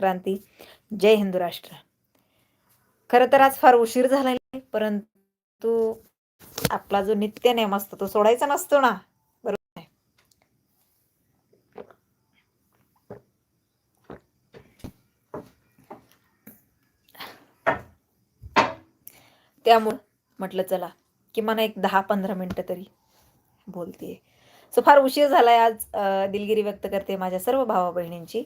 क्रांती जय हिंदू राष्ट्र. खरं तर आज फार उशीर झालाय परंतु आपला जो नित्य नेम असतो तो सोडायचा नसतो ना. बरोबर आहे. त्यामुळं म्हटलं चला किमान एक दहा पंधरा मिनटं तरी बोलतीये. सो फार उशीर झालाय आज दिलगिरी व्यक्त करते माझ्या सर्व भावा बहिणींची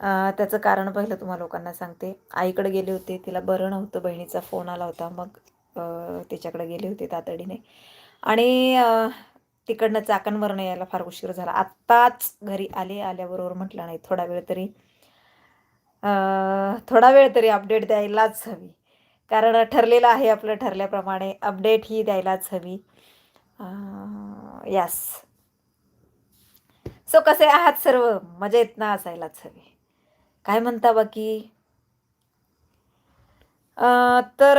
त्याचं कारण पहिलं तुम्हा लोकांना सांगते. आईकडे गेले होते तिला बरं नव्हतं बहिणीचा फोन आला होता मग अं, तिच्याकडे गेले होते तातडीने. आणि तिकडनं चाकणवरनं यायला फार उशीर झाला. आत्ताच घरी आले आल्याबरोबर म्हटलं नाही थोडा वेळ तरी थोडा वेळ तरी अपडेट द्यायलाच हवी. कारण ठरलेलं आहे आपलं ठरल्याप्रमाणे अपडेट ही द्यायलाच हवी. यस सो कसे आहात सर्व? मजेत ना असायलाच हवी. काय म्हणता बाकी? तर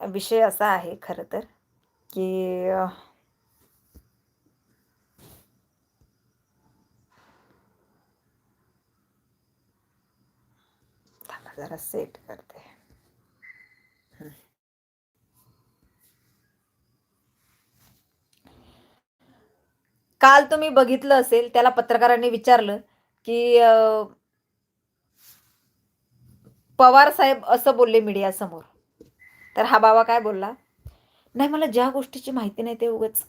विषय असा आहे खरं तर की जरा सेट करते. काल तुम्ही बघितलं असेल त्याला पत्रकारांनी विचारलं की पवार साहेब असं बोलले मीडियासमोर. तर हा बाबा काय बोलला? नाही मला ज्या गोष्टीची माहिती नाही ते उगच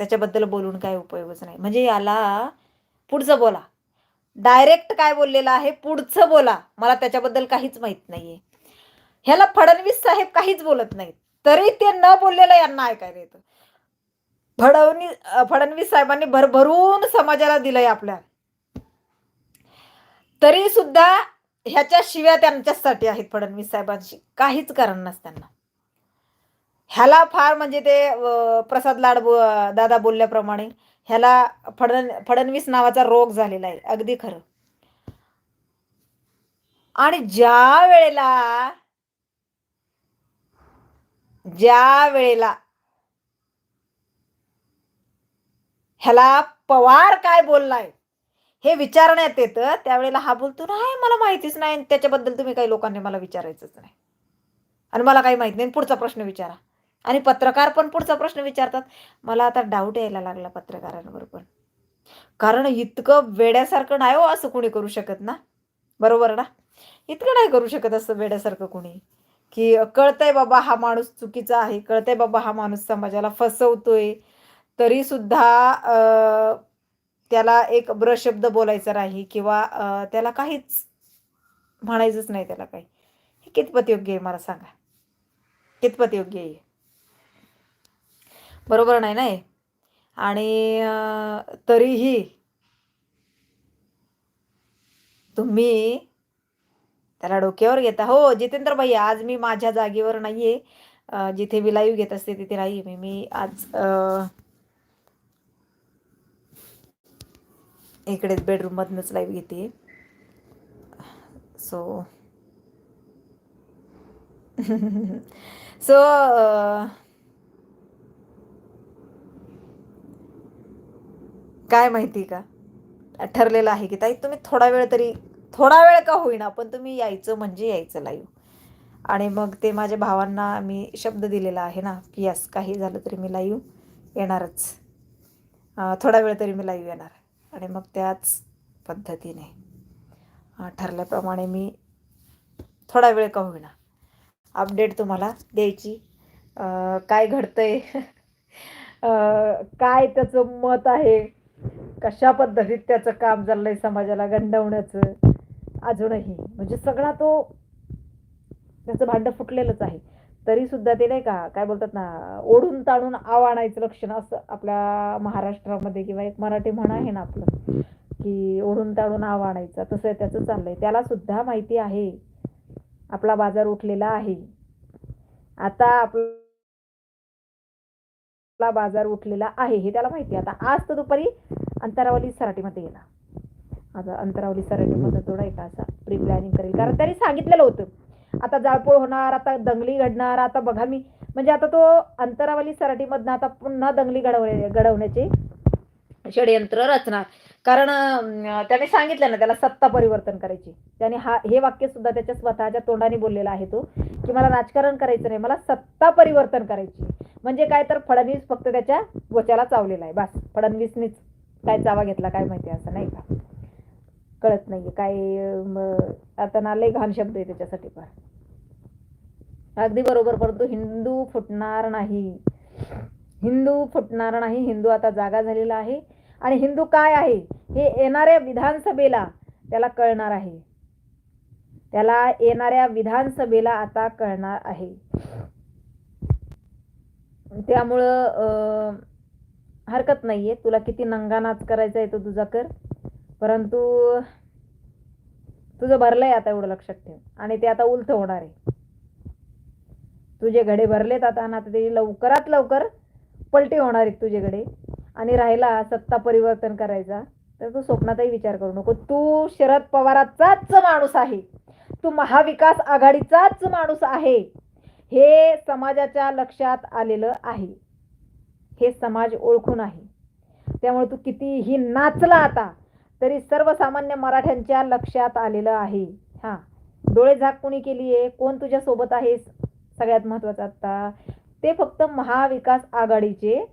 त्याच्याबद्दल बोलून काय उपयोगच नाही. म्हणजे याला पुढचं बोला. डायरेक्ट काय बोललेलं आहे पुढचं बोला. मला त्याच्याबद्दल काहीच माहीत नाहीये. ह्याला फडणवीस साहेब काहीच बोलत नाहीत. तरी ते न बोललेलं यांना ऐकायला येतं. फडणवीस फडणवीस साहेबांनी भरभरून समाजाला दिलंय आपल्या. तरी सुद्धा ह्याच्या शिव्या त्यांच्यासाठी आहेत फडणवीस साहेबांशी. काहीच कारण नसताना. ह्याला फार म्हणजे ते प्रसाद लाड दादा बोलल्याप्रमाणे ह्याला फडण फडणवीस नावाचा रोग झालेला आहे. अगदी खरं. आणि ज्या वेळेला ज्या वेळेला ह्याला पवार काय बोललाय हे विचारण्यात येतं त्यावेळेला हा बोलतो नाही मला माहितीच नाही आणि त्याच्याबद्दल तुम्ही काही लोकांनी मला विचारायचंच नाही. आणि मला काही माहीत नाही पुढचा प्रश्न विचारा. आणि पत्रकार पण पुढचा प्रश्न विचारतात. मला आता डाऊट यायला लागला पत्रकारांवर पण. कारण इतकं वेड्यासारखं नाही हो असं कोणी करू शकत ना? बरोबर ना? इतकं नाही करू शकत असं वेड्यासारखं कोणी. की कळतंय बाबा हा माणूस चुकीचा आहे कळतंय बाबा हा माणूस समाजाला फसवतोय. तरी सुद्धा त्याला एक ब्रशब्द बोलायचा नाही किंवा त्याला काहीच म्हणायचंच नाही त्याला काही. हे कितपत योग्य आहे मला सांगा? कितपत योग्य आहे? बरोबर नाही ना हे? आणि तरीही तुम्ही त्याला डोक्यावर घेता. हो जितेंद्र भाई आज मी माझ्या जागेवर नाही आहे जिथे मी लाईव्ह घेत असते तिथे नाही मी. मी आज आ... इकडेच बेडरूममधनंच लाईव्ह घेते. सो सो काय माहिती का? ठरलेलं आहे की ताई तुम्ही थोडा वेळ तरी थोडा वेळ का होईना पण तुम्ही यायचं म्हणजे यायचं लाईव्ह आणि मग ते माझ्या भावांना मी शब्द दिलेला आहे ना की यस काही झालं तरी मी लाईव्ह येणारच. थोडा वेळ तरी मी लाईव्ह येणार. आणि मग त्याच पद्धतीने ठरल्याप्रमाणे मी थोडा वेळ का होईना अपडेट तुम्हाला द्यायची. काय घडतंय? आहे काय त्याचं मत आहे? कशा पद्धतीत त्याचं काम चाललंय समाजाला गंडवण्याचं? अजूनही. म्हणजे सगळा तो त्याचं भांडं फुटलेलंच आहे. तरी सुद्धा ते नाही का काय बोलतात ना ओढून ताणून आव आणायचं लक्षण असं आपल्या महाराष्ट्रामध्ये किंवा एक मराठी म्हण आहे ना आपलं की ओढून ताणून आव आणायचं तसं त्याचं चाललंय. त्याला सुद्धा माहिती आहे. आपला बाजार उठलेला आहे. आता आपला बाजार उठलेला आहे हे त्याला माहिती आहे. आता आज तर दुपारी अंतरावली सराटीमध्ये गेला आता अंतरावली सराटीमध्ये थोडा एक असा प्री प्लॅनिंग करेल. कारण त्यांनी सांगितलेलं होतं. आता जाळपोळ होणार आता दंगली घडणार आता बघा मी. म्हणजे आता तो अंतरावली सराटीमधनं आता पुन्हा दंगली घडवले घडवण्याचे षडयंत्र रचणार. कारण त्याने सांगितलं ना त्याला सत्ता परिवर्तन करायची. त्याने हा हे वाक्य सुद्धा त्याच्या स्वतःच्या तोंडाने बोललेला आहे तो की मला राजकारण करायचं नाही मला सत्ता परिवर्तन करायची. म्हणजे काय तर फडणवीस फक्त त्याच्या त्वचाला चावलेला आहे बस. फडणवीसनीच काय चावा घेतला काय माहिती असं नाही का? कळत नाहीये. काय आता ना लय घाण शब्द आहे त्याच्यासाठी पण. अगदी बरोबर परंतु हिंदू फुटणार नाही. हिंदू फुटणार नाही हिंदू आता जागा झालेला आहे. आणि हिंदू काय आहे? हे येणाऱ्या विधानसभेला त्याला कळणार आहे. त्याला येणाऱ्या विधानसभेला आता कळणार आहे. त्यामुळं हरकत नाहीये. तुला किती नंगा नाच करायचा आहे तो तुझा कर परंतु तुझं भरलंय आता एवढं लक्षात ठेव. आणि ते आता उलथ होणार आहे. तुझे घडे भरलेत आता ना आता ते लवकरात लवकर पलटी होणार आहेत तुझे घडे. आणि राहिला सत्ता परिवर्तन करायचा तर तू स्वप्नातही विचार करू नको. तू शरद पवाराचाच माणूस आहे. तू महाविकास आघाडीचाच माणूस आहे. हे समाजाच्या लक्षात आलेलं आहे. हे समाज ओळखून आहे. त्यामुळे तू कितीही नाचला आता तरी सर्वसामान्य मराठ्यांच्या लक्षात आलेलं आहे. हां. डोळे झाक कोणी केली आहे कोण तुझ्यासोबत आहेस? सगळ्यात महत्वाचं आता ते फक्त महाविकास आघाडीचे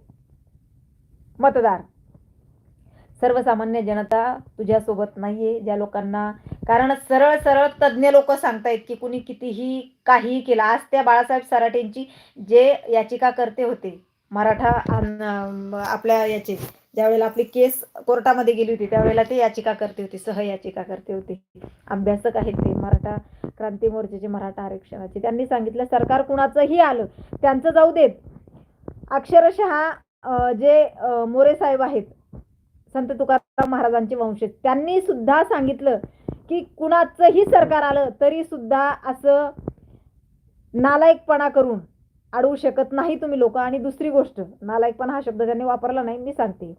मतदार. सर्वसामान्य जनता तुझ्यासोबत नाहीये ज्या लोकांना. कारण सरळ सरळ तज्ज्ञ लोक सांगतायत की कुणी कितीही काहीही केलं. आज त्या बाळासाहेब सराटेंची जे याचिका करते होते मराठा आपल्या याचे ज्यावेळेला आपली केस कोर्टामध्ये गेली होती त्यावेळेला ते याचिका करते होते सह याचिका करते होते. अभ्यासक आहेत ते मराठा क्रांती मोर्चाचे मराठा आरक्षणाचे. त्यांनी सांगितलं सरकार कुणाचंही आलं त्यांचं जाऊ देत. अक्षरशः जे मोरे साहेब आहेत संत तुकाराम महाराजांचे वंशज त्यांनी सुद्धा सांगितलं की कुणाचंही सरकार आलं तरी सुद्धा असं नालायकपणा करून अडवू शकत नाही तुम्ही लोक. आणि दुसरी गोष्ट नालायकपणा हा शब्द त्यांनी वापरला नाही मी सांगते.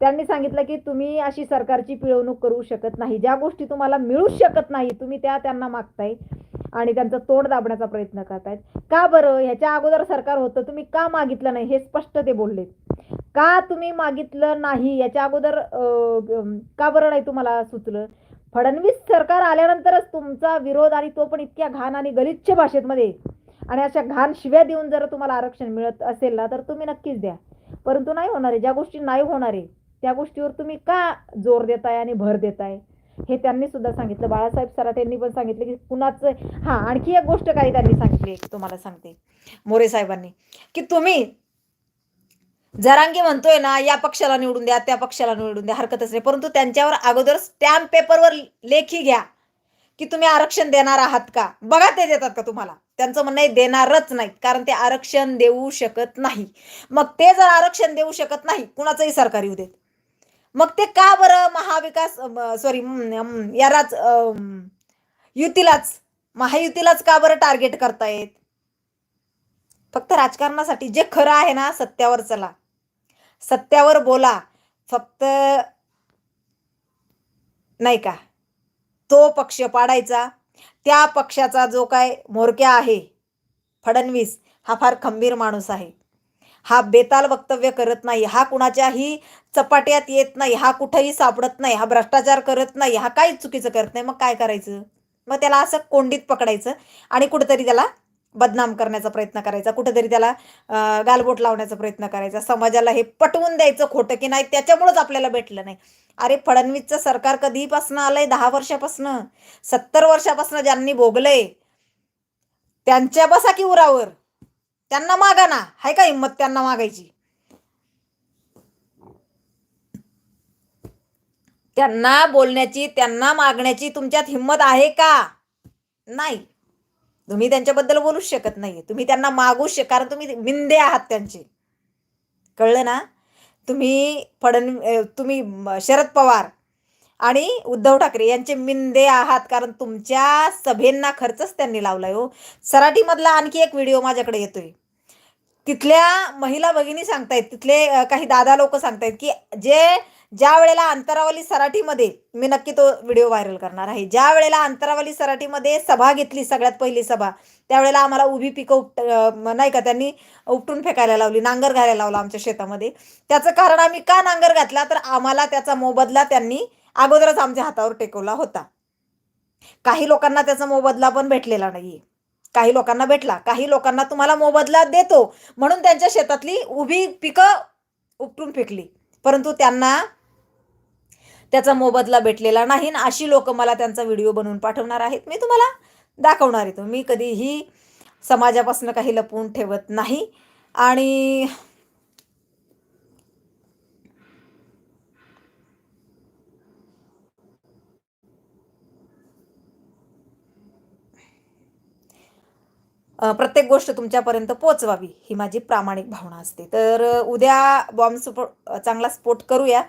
त्यांनी सांगितलं की तुम्ही अशी सरकारची पिळवणूक करू शकत नाही. ज्या गोष्टी तुम्हाला मिळूच शकत नाही तुम्ही त्या त्यांना मागताय आणि त्यांचं तोंड दाबण्याचा प्रयत्न करतायत. का बरं? ह्याच्या अगोदर सरकार होतं तुम्ही का मागितलं नाही? हे स्पष्ट ते बोललेत का तुम्ही मागितलं नाही? याच्या अगोदर का बरं नाही तुम्हाला सुचलं? फडणवीस सरकार आल्यानंतरच तुमचा विरोध आणि तो पण इतक्या घाण आणि गलिच्छ भाषेत मध्ये आणि अशा घाण शिव्या देऊन जर तुम्हाला आरक्षण मिळत असेल ना तर तुम्ही नक्कीच द्या. परंतु नाही होणार आहे. ज्या गोष्टी नाही होणार आहे त्या गोष्टीवर तुम्ही का जोर देताय आणि भर देताय? हे त्यांनी सुद्धा सांगितलं. बाळासाहेब सराट यांनी पण सांगितलं की कुणाचं हां आणखी एक गोष्ट काही त्यांनी सांगितली तुम्हाला सांगते. मोरे साहेबांनी की तुम्ही जरांगी म्हणतोय ना या पक्षाला निवडून द्या त्या पक्षाला निवडून द्या हरकतच नाही. परंतु त्यांच्यावर अगोदर स्टॅम्प पेपरवर लेखी घ्या. की तुम्ही आरक्षण देणार आहात का? बघा ते देतात का तुम्हाला? त्यांचं म्हणणं आहे देणारच नाहीत कारण ते आरक्षण देऊ शकत नाही. मग ते जर आरक्षण देऊ शकत नाही कुणाचंही सरकार येऊ देत. मग ते का बरं महाविकास सॉरी यालाच युतीलाच महायुतीलाच का बरं टार्गेट करतायत? फक्त राजकारणासाठी जे खरं आहे ना सत्यावर चला. सत्यावर बोला. फक्त नाही का? तो पक्ष पाडायचा. त्या पक्षाचा जो काय म्होरक्या आहे फडणवीस हा फार खंबीर माणूस आहे. हा बेताल वक्तव्य करत नाही हा कुणाच्याही चपाट्यात येत नाही हा कुठंही सापडत नाही हा भ्रष्टाचार करत नाही हा काहीच चुकीचं करत नाही. मग काय करायचं? मग त्याला असं कोंडीत पकडायचं आणि कुठंतरी त्याला बदनाम करण्याचा प्रयत्न करायचा कुठेतरी त्याला गालबोट लावण्याचा प्रयत्न करायचा समाजाला हे पटवून द्यायचं खोटं की नाही त्याच्यामुळंच आपल्याला भेटलं नाही. अरे फडणवीसचं सरकार कधीपासून आलंय? दहा वर्षापासनं. सत्तर वर्षापासनं ज्यांनी भोगलंय त्यांच्या बसा की उरावर. त्यांना मागा ना. हाय का हिंमत त्यांना मागायची? त्यांना बोलण्याची त्यांना मागण्याची तुमच्यात हिंमत आहे का? नाही. तुम्ही त्यांच्याबद्दल बोलूच शकत नाही तुम्ही त्यांना मागूच शक कारण तुम्ही मिंदे आहात त्यांचे. कळलं ना? तुम्ही फडण तुम्ही शरद पवार आणि उद्धव ठाकरे यांचे मिंदे आहात कारण तुमच्या सभेंना खर्चच त्यांनी लावलाय हो. सराठीमधला आणखी एक व्हिडिओ माझ्याकडे येतोय. तिथल्या महिला भगिनी सांगतायत तिथले काही दादा लोक सांगतायत की जे ज्या वेळेला अंतरावली सराठीमध्ये मी नक्की तो व्हिडिओ व्हायरल करणार आहे. ज्या वेळेला अंतरावली सराठीमध्ये सभा घेतली सगळ्यात पहिली सभा त्यावेळेला आम्हाला उभी पिकं उपट नाही का त्यांनी उपटून फेकायला लावली नांगर घालायला लावला आमच्या शेतामध्ये. त्याचं कारण आम्ही का नांगर घातला? तर आम्हाला त्याचा मोबदला त्यांनी अगोदरच आमच्या हातावर टेकवला होता. काही लोकांना त्याचा मोबदला पण भेटलेला नाहीये. काही लोकांना भेटला काही लोकांना तुम्हाला मोबदला देतो. म्हणून त्यांच्या शेतातली उभी पिकं उपटून फेकली. परंतु त्यांना त्याचा मोबदला भेटलेला नाही. अशी लोक मला त्यांचा व्हिडिओ बनवून पाठवणार आहेत. मी तुम्हाला दाखवणार आहे मी कधीही समाजापासून काही लपवून ठेवत नाही. आणि प्रत्येक गोष्ट तुमच्यापर्यंत पोचवावी ही माझी प्रामाणिक भावना असते. तर उद्या बॉम्ब स्फो चांगला स्फोट करूया.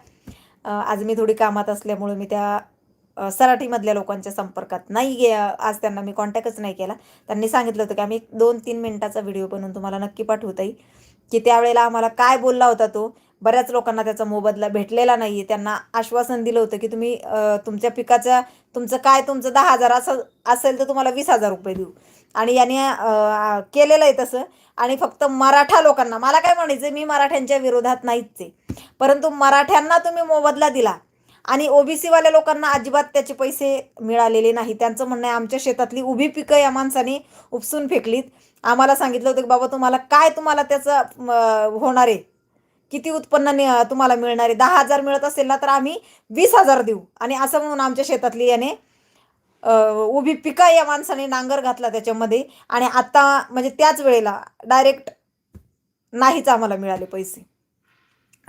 आज मी थोडी कामात असल्यामुळे मी त्या सराठीमधल्या लोकांच्या संपर्कात नाही गे आज त्यांना मी कॉन्टॅक्टच नाही केला. त्यांनी सांगितलं होतं की आम्ही दोन तीन मिनटाचा व्हिडिओ बनवून तुम्हाला नक्की पाठवता येईल की त्यावेळेला आम्हाला काय बोलला होता तो? बऱ्याच लोकांना त्याचा मोबदला भेटलेला नाही आहे त्यांना आश्वासन दिलं होतं की तुम्ही तुमच्या पिकाच्या तुमचं काय तुमचं दहा हजार असं असेल तर तुम्हाला वीस हजार रुपये देऊ. आणि याने केलेलं आहे तसं. आणि फक्त मराठा लोकांना मला काय म्हणायचं मी मराठ्यांच्या विरोधात नाहीच आहे परंतु मराठ्यांना तुम्ही मोबदला दिला आणि ओबीसीवाल्या लोकांना अजिबात त्याचे पैसे मिळालेले नाही. त्यांचं म्हणणं आहे आमच्या शेतातली उभी पिकं या माणसाने उपसून फेकलीत. आम्हाला सांगितलं होतं की बाबा तुम्हाला काय तुम्हाला त्याचं होणार आहे? किती उत्पन्न तुम्हाला मिळणार आहे? दहा हजार मिळत असेल ना तर आम्ही वीस हजार देऊ. आणि असं म्हणून आमच्या शेतातली याने उभी पिका या माणसाने नांगर घातला त्याच्यामध्ये. आणि आता म्हणजे त्याच वेळेला डायरेक्ट नाहीच आम्हाला मिळाले पैसे.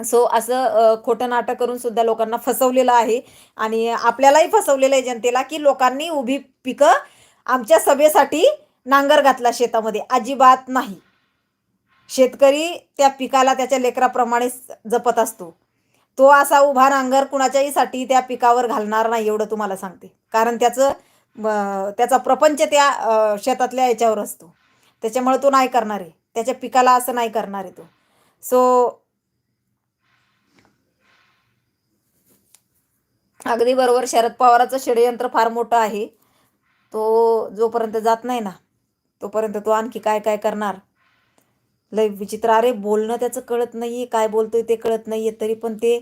सो असं खोटं नाटक करून सुद्धा लोकांना फसवलेलं आहे. आणि आपल्यालाही फसवलेलं आहे जनतेला की लोकांनी उभी पिकं आमच्या सभेसाठी नांगर घातला शेतामध्ये. अजिबात नाही. शेतकरी त्या पिकाला त्याच्या लेकराप्रमाणे जपत असतो. तो असा उभा नांगर कुणाच्याही साठी त्या पिकावर घालणार नाही एवढं तुम्हाला सांगते. कारण त्याचं त्याचा प्रपंच त्या शेतातल्या याच्यावर असतो. त्याच्यामुळे तो नाही करणार आहे. त्याच्या पिकाला असं नाही करणार आहे तो. सो अगदी बरोबर शरद पवाराचं षडयंत्र फार मोठं आहे. तो जोपर्यंत जात नाही ना तोपर्यंत तो आणखी काय काय करणार? लय विचित्र. अरे बोलणं त्याचं कळत नाही काय बोलतोय ते कळत नाही आहे तरी पण ते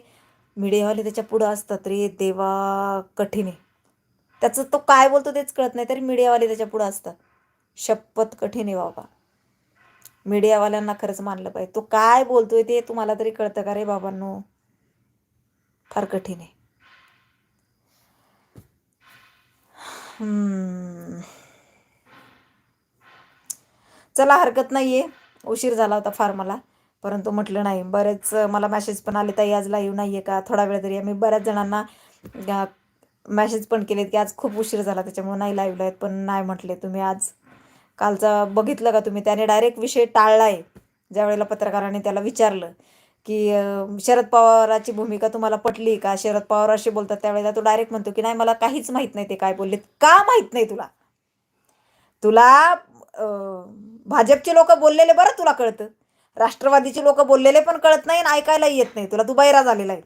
मीडियावाले त्याच्या पुढं असतात रे देवा कठीण आहे. त्याचं तो काय बोलतो तेच कळत नाही तरी मीडियावाले त्याच्या पुढं असतात. शपथ कठीण आहे बाबा. मीडियावाल्यांना खरंच मानलं पाहिजे. तो काय बोलतोय ते तुम्हाला तरी कळतं का रे बाबांनो? फार कठीण आहे. चला हरकत नाही आहे उशीर झाला होता फार मला. परंतु म्हटलं नाही. बरेच मला मॅसेज पण आले ताई आज लाईव्ह नाही आहे का? थोडा वेळ तरी. आम्ही बऱ्याच जणांना मॅसेज पण केलेत की आज खूप उशीर झाला त्याच्यामुळे नाही लाईव्हला आहेत पण नाही म्हटले तुम्ही आज. कालचा बघितलं का तुम्ही? त्याने डायरेक्ट विषय टाळला आहे ज्यावेळेला पत्रकाराने त्याला विचारलं. की शरद पवाराची भूमिका तुम्हाला पटली का? शरद पवार असे बोलतात त्यावेळेला तो डायरेक्ट म्हणतो की नाही मला काहीच माहीत नाही ते काय बोललेत. का माहीत नाही तुला? तुला भाजपचे लोक बोललेले बरं तुला कळतं. राष्ट्रवादीचे लोक बोललेले पण कळत नाही आणि ऐकायलाही येत नाही. तुला तू बैरा झालेला आहे.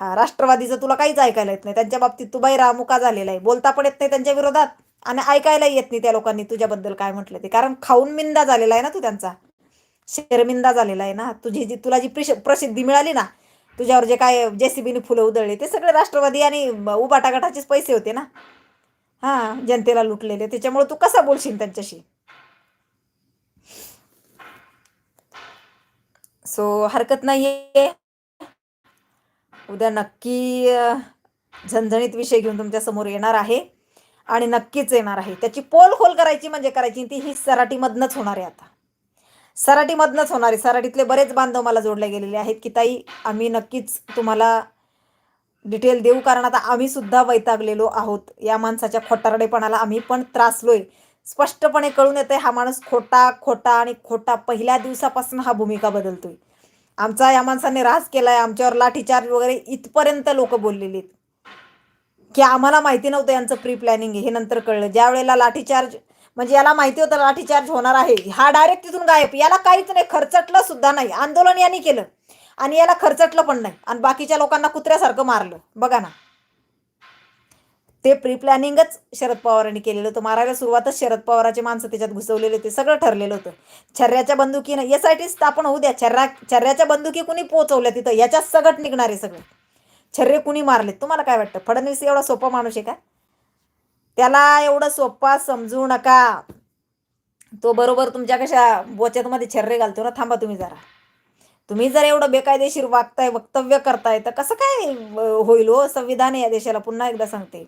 हा राष्ट्रवादीचं तुला काहीच ऐकायला येत नाही. त्यांच्या बाबतीत तू बैरा मुका झालेला आहे. बोलता पण येत नाही त्यांच्या विरोधात आणि ऐकायलाही येत नाही त्या लोकांनी तुझ्याबद्दल काय म्हटलं ते. कारण खाऊन मिंदा झालेला आहे ना तू त्यांचा. शर्मिंदा झालेला आहे ना. तुझी जी तुला जी प्रिश प्रसिद्धी मिळाली ना तुझ्यावर जे काय जेसीबीने फुलं उधळले ते सगळे राष्ट्रवादी आणि उबाटा गटाचेच पैसे होते ना. हां जनतेला लुटलेले. त्याच्यामुळे तू कसा बोलशील त्यांच्याशी? सो हरकत नाहीये. उद्या नक्की झणझणीत विषय घेऊन तुमच्यासमोर येणार आहे. आणि नक्कीच येणार आहे. त्याची पोल खोल करायची म्हणजे करायची. ती ही सराटीमधनंच होणार आहे आता. सराटीमधनंच होणार आहे. सराटीतले बरेच बांधव मला जोडले गेलेले आहेत की ताई आम्ही नक्कीच तुम्हाला डिटेल देऊ कारण आता आम्ही सुद्धा वैतागलेलो आहोत. या माणसाच्या खोटारडेपणाला आम्ही पण त्रासलोय. स्पष्टपणे कळून येते हा माणूस खोटा खोटा आणि खोटा पहिल्या दिवसापासून हा भूमिका बदलतोय. आमचा या माणसाने रास केलाय आमच्यावर लाठीचार्ज वगैरे इथपर्यंत लोक बोललेले आहेत. की आम्हाला माहिती नव्हतं यांचं प्री प्लॅनिंग हे नंतर कळलं. ज्या वेळेला लाठीचार्ज म्हणजे याला माहिती होतं लाठीचार्ज होणार आहे. हा डायरेक्ट तिथून गायब. याला काहीच नाही खर्चटलं सुद्धा नाही. आंदोलन यांनी केलं. आणि याला खर्चटलं पण नाही. आणि बाकीच्या लोकांना कुत्र्यासारखं मारलं. बघा ना. ते प्री प्लॅनिंगच शरद पवारांनी केलेलं होतं. मारायला सुरुवातच शरद पवाराचे माणसं त्याच्यात घुसवलेले होते सगळं ठरलेलं होतं. छर्ऱ्याच्या बंदुकीनं एस आय टी स्थापन होऊ द्या. छर्रा छर्ऱ्याच्या बंदुकी कुणी पोचवल्या तिथं? याच्यात सगट निघणार आहे सगळं. छर्रे कुणी मारले तुम्हाला काय वाटतं? फडणवीस एवढा सोपा माणूस आहे का? त्याला एवढं सोपा समजू नका. तो बरोबर तुमच्या कशा बोच्यातमध्ये छर्रे घालतो ना थांबा तुम्ही जरा. तुम्ही जर एवढं बेकायदेशीर वागताय वक्तव्य करताय तर कसं काय होईल हो? संविधान या देशाला पुन्हा एकदा सांगते.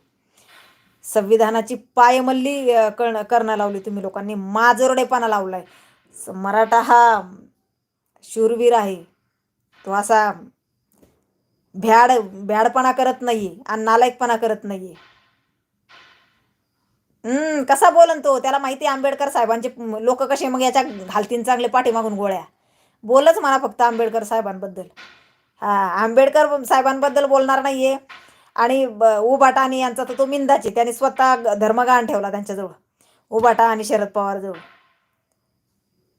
संविधानाची पायमल्ली अं, कर्ण करणं लावली तुम्ही लोकांनी माजोरडेपणा लावलाय. मराठा हा शूरवीर आहे. तो असा भ्याड भ्याडपणा करत नाही आणि नालायकपणा करत नाहीये. हम्म कसा बोलन तो? त्याला माहिती आहे आंबेडकर साहेबांचे लोक कसे मग याच्या घालतीन चांगले पाठीमागून गोळ्या. बोलच मला फक्त आंबेडकर साहेबांबद्दल. हा आंबेडकर साहेबांबद्दल बोलणार नाहीये. आणि ब- उबाटा आणि यांचा तर तो मिंदाचे. त्यांनी स्वतः ग- धर्मगान ठेवला त्यांच्याजवळ. उबाटा आणि शरद पवार जवळ.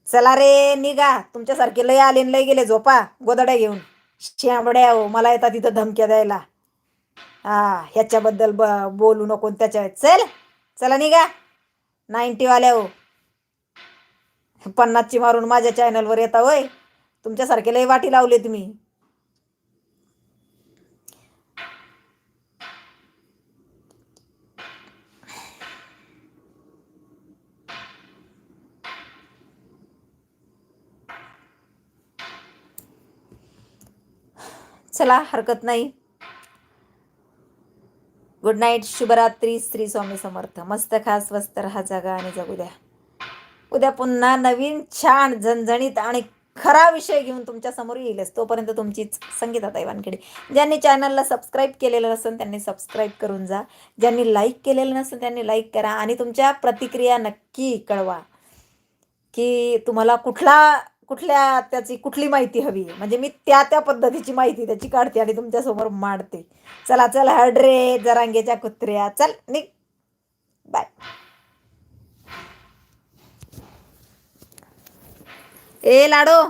चला रे निघा. तुमच्यासारखे लय आले लय गेले. झोपा गोदड्या घेऊन. शेंबड्या हो मला येतात तिथं धमक्या द्यायला. हा ह्याच्याबद्दल ब बोलू नको त्याच्या चल. चला निघा. नाईन्टीवाल्या हो. पन्नासची मारून माझ्या चॅनलवर येता होय. तुमच्यासारखे लय वाटी लावले तुम्ही. चला हरकत नाही. गुड नाईट शुभरात्री श्री स्वामी समर्थ मस्त खा स्वस्त राहा जागा आणि जगू द्या. उद्या पुन्हा नवीन छान झणझणीत आणि खरा विषय घेऊन तुमच्यासमोर येईलच तोपर्यंत तुमचीच संगीता वानखेडे ज्यांनी चॅनलला सबस्क्राईब केलेलं नसेल त्यांनी सबस्क्राईब करून जा. ज्यांनी लाईक केलेलं नसेल त्यांनी लाईक करा आणि तुमच्या प्रतिक्रिया नक्की कळवा. की तुम्हाला कुठला कुठल्या त्याची कुठली माहिती हवी? आहे म्हणजे मी त्या त्या पद्धतीची माहिती त्याची काढते आणि तुमच्यासमोर मांडते. चला चल हडरे जरांगेच्या कुत्र्या. चल निघ. बाय. ए लाडो.